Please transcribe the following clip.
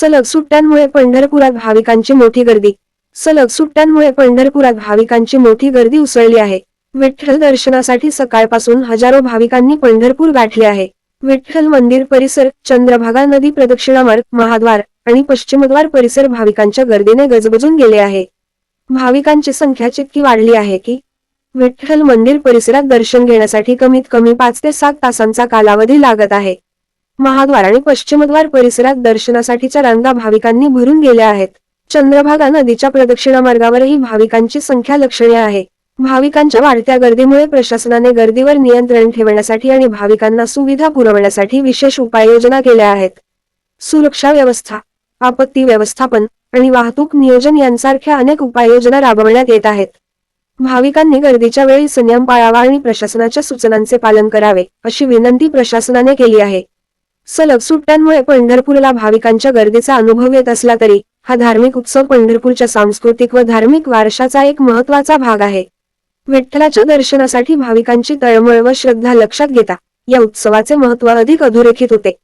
सलग सुट्ट्यांमुळे पंढरपुरात भाविकांची मोठी गर्दी. सलग सुट्ट्यांमुळे पंढरपुरात भाविकांची मोठी गर्दी उसळली आहे. विठ्ठल दर्शनासाठी सकाळपासून हजारो भाविकांनी पंढरपूर गाठले आहे. विठ्ठल मंदिर परिसर चंद्रभागा नदी प्रदक्षिणामार्ग महाद्वार आणि पश्चिमद्वार परिसर भाविकांच्या गर्दीने गजबजून गेले आहे. भाविकांची संख्या चितकी वाढली आहे की विठ्ठल मंदिर परिसरात दर्शन घेण्यासाठी कमीत कमी पाच ते सात तासांचा कालावधी लागत आहे. महाद्वार आणि पश्चिमद्वार परिसरात दर्शनासाठीच्या रांगा भाविकांनी भरून गेल्या आहेत. चंद्रभागा नदीच्या प्रदक्षिणा मार्गावरही भाविकांची संख्या लक्षणीय आहे. भाविकांच्या वाढत्या गर्दीमुळे प्रशासनाने गर्दीवर नियंत्रण ठेवण्यासाठी आणि भाविकांना सुविधा पुरवण्यासाठी विशेष उपाययोजना केल्या आहेत. सुरक्षा व्यवस्था आपत्ती व्यवस्थापन आणि वाहतूक नियोजन यांसारख्या अनेक उपाययोजना राबवण्यात येत आहेत. भाविकांनी गर्दीच्या वेळी संयम पाळावा आणि प्रशासनाच्या सूचनांचे पालन करावे अशी विनंती प्रशासनाने केली आहे. सलग सुट्ट्यांमुळे पंढरपूरला भाविकांच्या गर्दीचा अनुभव येत असला तरी हा धार्मिक उत्सव पंढरपूरच्या सांस्कृतिक व धार्मिक वारशाचा एक महत्त्वाचा भाग आहे. विठ्ठलाच्या दर्शनासाठी भाविकांची तळमळ व श्रद्धा लक्षात घेता या उत्सवाचे महत्त्व अधिक अधोरेखित होते.